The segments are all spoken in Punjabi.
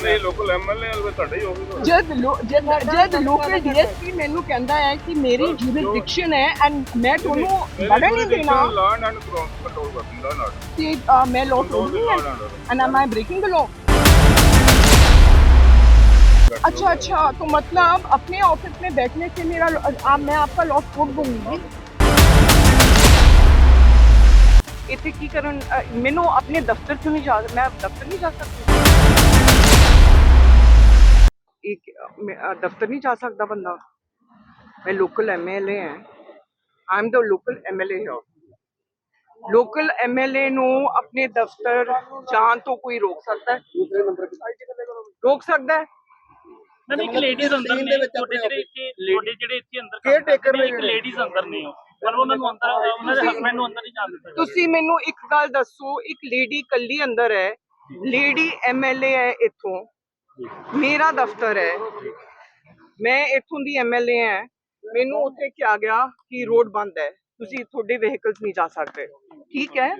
ਐਮਐਲਏ ਲੋਕਲ ਐਮਐਲਏ ਵਾਲੇ ਤੁਹਾਡੇ ਹੀ ਹੋਗੇ ਜਦ ਲੋ- ਜਦ ਜਦ ਲੋਕਲ ਡੀਐਸਪੀ ਮੈਨੂੰ ਕਹਿੰਦਾ ਹੈ ਕਿ ਮੇਰੀ ਜੁਰਿਸਡਿਕਸ਼ਨ ਹੈ ਐਂਡ ਮੈਂ ਤੁਹਾਨੂੰ ਵੜਨ ਨਹੀਂ ਦੇਣਾ ਲਾਅ ਐਂਡ ਕੰਟਰੋਲ ਕਰ ਦਿੰਦਾ ਨਾਲ ਕਿ ਅ, ਮੈਂ ਲਾਅ ਤੋੜ ਰਹੀ ਹਾਂ and am I breaking the law? अच्छा अच्छा तो मतलब अपने ऑफिस में बैठने से मेरा आ, मैं आपका लॉ तोड़ दूंगी ਇੱਥੇ ਕੀ ਕਰਨ ਅ, ਮੈਨੂੰ ਆਪਣੇ ਦਫ਼ਤਰ ਚ ਨਹੀਂ ਜਾ ਮੈਂ ਦਫ਼ਤਰ ਨਹੀਂ ਜਾ ਸਕਦੀ ਇੱਕ ਮੈਂ, ਅ, ਦਫ਼ਤਰ ਨਹੀਂ ਜਾ ਸਕਦਾ ਬੰਦਾ। ਮੈਂ ਲੋਕਲ ਐਮਐਲਏ ਹਾਂ। I am the local MLA here local MLA ਨੂੰ ਆਪਣੇ ਦਫ਼ਤਰ ਜਾਣ ਤੋਂ ਕੋਈ ਰੋਕ ਸਕਦਾ ਹੈ? ਰੋਕ ਸਕਦਾ ਹੈ? ਨਹੀਂ ਇੱਕ ਲੇਡੀਜ਼ ਅੰਦਰ ਨੇ। ਤੁਹਾਡੇ ਜਿਹੜੇ ਇੱਥੇ ਤੁਹਾਡੇ ਜਿਹੜੇ ਇੱਥੇ ਅੰਦਰ Care taker ਨੇ। ਇੱਕ ਲੇਡੀਜ਼ ਅੰਦਰ ਨੇ ਉਹ। ਪਰ ਉਹਨਾਂ ਨੂੰ ਅੰਦਰ ਉਹਨਾਂ ਦੇ ਹਸਬੰਡ ਨੂੰ ਅੰਦਰ ਨਹੀਂ ਜਾਣ ਦਿੱਤਾ ਤੁਸੀਂ ਮੈਨੂੰ ਇੱਕ ਗੱਲ ਦੱਸੋ ਇੱਕ ਲੇਡੀ ਕੱਲੀ ਅੰਦਰ ਹੈ। ਲੇਡੀ ਐਮਐਲਏ ਹੈ ਇੱਥੋਂ। ਮੇਰਾ ਦਫ਼ਤਰ ਹੈ। ਮੈਂ ਇੱਥੋਂ ਦੀ ਐਮਐਲਏ ਹਾਂ। ਮੈਨੂੰ ਉੱਥੇ ਕਿਹਾ ਗਿਆ ਕਿ ਰੋਡ ਬੰਦ ਹੈ। ਤੁਸੀਂ ਤੁਹਾਡੇ ਵਹੀਕਲਸ ਨਹੀਂ ਜਾ ਸਕਦੇ। ਠੀਕ ਹੈ?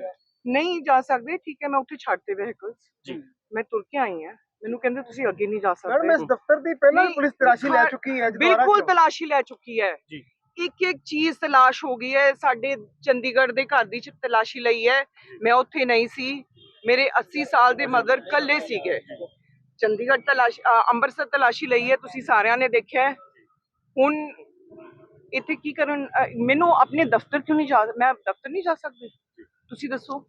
ਨਹੀਂ ਜਾ ਸਕਦੇ ਠੀਕ ਹੈ ਮੈਂ ਉੱਥੇ ਛੱਡਤੇ ਵਹੀਕਲਸ ਜੀ। ਮੈਂ ਤੁਰ ਕੇ ਆਈ ਹਾਂ। ਮੈਨੂੰ ਕਹਿੰਦੇ ਤੁਸੀਂ ਅੱਗੇ ਨਹੀਂ ਜਾ ਸਕਦੇ ਮੈਡਮ ਇਸ ਦਫ਼ਤਰ ਦੀ ਪਹਿਲਾਂ ਪੁਲਿਸ ਤਲਾਸ਼ੀ ਲੈ ਚੁੱਕੀ ਹੈ ਬਿਲਕੁਲ? ਤਲਾਸ਼ੀ ਲੈ ਚੁੱਕੀ ਹੈ। ਜੀ। ਇੱਕ ਇੱਕ ਚੀਜ਼ ਤਲਾਸ਼ ਹੋ ਗਈ ਹੈ। ਸਾਡੇ ਚੰਡੀਗੜ੍ਹ ਦੇ ਘਰ ਦੀ ਚ ਤਲਾਸ਼ੀ ਲਈ ਹੈ। ਮੈਂ ਉੱਥੇ ਨਹੀਂ ਸੀ। ਮੇਰੇ 80 ਸਾਲ ਦੇ ਮਦਰ ਕੱਲੇ ਸੀਗੇ। ਚੰਡੀਗੜ੍ਹ ਤਲਾਸ਼ੀ ਅੰਮ੍ਰਿਤਸਰ ਤਲਾਸ਼ੀ ਲਈ ਹੈ, ਤੁਸੀਂ ਸਾਰਿਆਂ ਨੇ ਦੇਖਿਆ ਹੁਣ ਇੱਥੇ ਕੀ ਕਰਨ ਮੈਨੂੰ ਆਪਣੇ ਦਫ਼ਤਰ ਕਿਉਂ ਨਹੀਂ ਜਾ, ਮੈਂ ਦਫ਼ਤਰ ਨਹੀਂ ਜਾ ਸਕਦੀ? ਤੁਸੀਂ ਦੱਸੋ।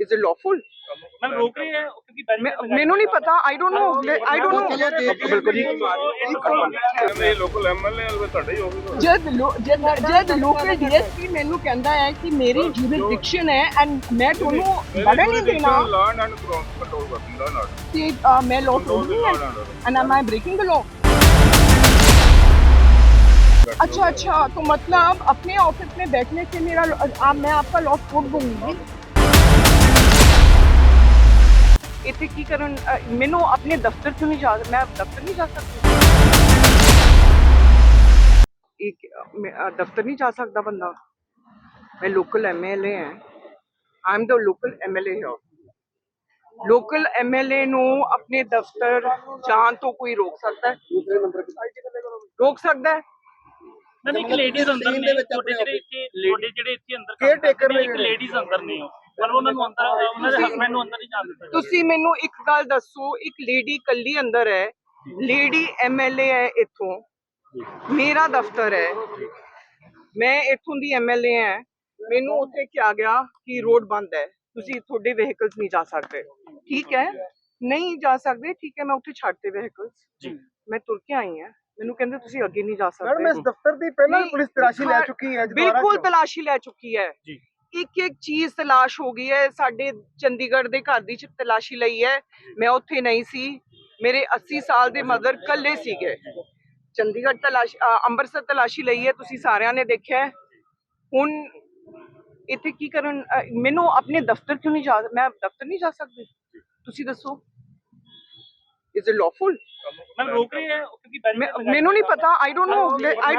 ਇਜ਼ ਇਟ ਲawful ਮੈਂ ਰੋਕ ਰਹੀ ਹੈ ਕਿਉਂਕਿ barricade ਲਗਾ ਮੈਨੂੰ ਨਹੀਂ ਪਤਾ I don't know I don't know ਬਿਲਕੁਲ ਜੀ ਐਮਐਲਏ ਲੋਕਲ ਐਮਐਲਏ ਵਾਲੇ ਤੁਹਾਡੇ ਹੀ ਹੋਗੇ ਜਦ ਲੋ- ਜਦ ਜਦ ਲੋਕਲ ਡੀਐਸਪੀ ਮੈਨੂੰ ਕਹਿੰਦਾ ਹੈ ਕਿ ਮੇਰੀ ਜੁਰਿਸਡਿਕਸ਼ਨ ਹੈ ਐਂਡ ਮੈਂ ਤੁਹਾਨੂੰ ਵੜਨ ਨਹੀਂ ਦੇਣਾ ਲਾਅ ਐਂਡ ਕੰਟਰੋਲ ਕਰ ਦਿੰਦਾ ਨਾਲ ਕਿ ਅ, ਮੈਂ ਲਾਅ ਤੋੜ ਰਹੀ ਹਾਂ and am I breaking the law? अच्छा अच्छा तो मतलब अपने ऑफिस में बैठने से मेरा आ, मैं आपका लॉ तोड़ दूंगी ਇੱਥੇ ਕੀ ਕਰਨ ਅ, ਮੈਨੂੰ ਆਪਣੇ ਦਫ਼ਤਰ ਚ ਨਹੀਂ ਜਾ ਮੈਂ ਦਫ਼ਤਰ ਨਹੀਂ ਜਾ ਸਕਦੀ? ਇੱਕ ਅ, ਮੈਂ, ਅ, ਦਫ਼ਤਰ ਨਹੀਂ ਜਾ ਸਕਦਾ ਬੰਦਾ। ਮੈਂ ਲੋਕਲ ਐਮਐਲਏ ਹਾਂ। I am the local MLA here local MLA ਨੂੰ ਆਪਣੇ ਦਫ਼ਤਰ ਜਾਣ ਤੋਂ ਕੋਈ ਰੋਕ ਸਕਦਾ ਹੈ? ਰੋਕ ਸਕਦਾ ਹੈ? ਨਹੀਂ ਇੱਕ ਲੇਡੀਜ਼ ਅੰਦਰ ਨੇ ਤੁਹਾਡੇ ਜਿਹੜੇ ਇੱਥੇ ਤੁਹਾਡੇ ਜਿਹੜੇ ਇੱਥੇ ਅੰਦਰ Care taker ਨੇ ਇੱਕ ਲੇਡੀਜ਼ ਅੰਦਰ ਨੇ ਉਹ। ਪਰ ਉਹਨਾਂ ਨੂੰ ਅੰਦਰ ਉਹਨਾਂ ਦੇ ਹਸਬੰਡ ਨੂੰ ਅੰਦਰ ਨਹੀਂ ਜਾਣ ਦਿੱਤਾ ਤੁਸੀਂ ਮੈਨੂੰ ਇੱਕ ਗੱਲ ਦੱਸੋ ਇੱਕ ਲੇਡੀ ਕੱਲੀ ਅੰਦਰ ਹੈ ਲੇਡੀ ਐਮਐਲਏ ਹੈ ਇੱਥੋਂ ਮੇਰਾ ਦਫ਼ਤਰ ਹੈ ਮੈਂ ਇੱਥੋਂ ਦੀ ਐਮਐਲਏ ਹਾਂ ਮੈਨੂੰ ਉੱਥੇ ਕਿਹਾ ਗਿਆ ਕਿ ਰੋਡ ਬੰਦ ਹੈ ਤੁਸੀਂ ਤੁਹਾਡੇ ਵਹੀਕਲਸ ਨਹੀਂ ਜਾ ਸਕਦੇ। ਠੀਕ ਹੈ? ਨਹੀਂ ਜਾ ਸਕਦੇ ਠੀਕ ਹੈ ਮੈਂ ਉੱਥੇ ਛੱਡਤੇ ਵਹੀਕਲਸ ਜੀ। ਮੈਂ ਤੁਰ ਕੇ ਆਈ ਹਾਂ। ਮੈਨੂੰ ਕਹਿੰਦੇ ਤੁਸੀਂ ਅੱਗੇ ਨਹੀਂ ਜਾ ਮੈਡਮ ਇਸ ਸਕਦੇ ਦਫ਼ਤਰ ਦੀ ਪਹਿਲਾਂ ਪੁਲਿਸ ਤਲਾਸ਼ੀ ਲੈ ਚੁੱਕੀ ਹੈ ਬਿਲਕੁਲ? ਤਲਾਸ਼ੀ ਲੈ ਚੁੱਕੀ ਹੈ। ਜੀ। ਇੱਕ ਇੱਕ ਚੀਜ਼ ਤਲਾਸ਼ ਹੋ ਗਈ ਹੈ ਸਾਡੇ ਚੰਡੀਗੜ੍ਹ ਦੇ ਘਰ ਦੀ ਚ ਤਲਾਸ਼ੀ ਲਈ ਹੈ ਮੈਂ ਉੱਥੇ ਨਹੀਂ ਸੀ ਮੇਰੇ 80 ਸਾਲ ਦੇ ਮਦਰ ਕੱਲੇ ਸੀਗੇ ਚੰਡੀਗੜ੍ਹ ਤਲਾਸ਼ ਅ, ਅੰਮ੍ਰਿਤਸਰ ਤਲਾਸ਼ੀ ਲਈ ਹੈ ਤੁਸੀਂ ਸਾਰਿਆਂ ਨੇ ਦੇਖਿਆ ਹੈ। ਹੁਣ ਇੱਥੇ ਕੀ ਕਰਨ ਅ, ਮੈਨੂੰ ਆਪਣੇ ਦਫ਼ਤਰ ਕਿਉਂ ਨਹੀਂ ਜਾ ਮੈਂ ਦਫ਼ਤਰ ਨਹੀਂ ਜਾ ਸਕਦੀ ਤੁਸੀਂ ਦੱਸੋ ਇਜ਼ ਇਟ lawful ਮੈਂ ਰੋਕ ਰਹੀ ਹੈ ਕਿਉਂਕਿ barricade ਮੈਂ- ਲਗਾ ਮੈਨੂੰ ਨਹੀਂ ਪਤਾ ਆਈ ਡੋਨਟ ਨੋ ਆਈ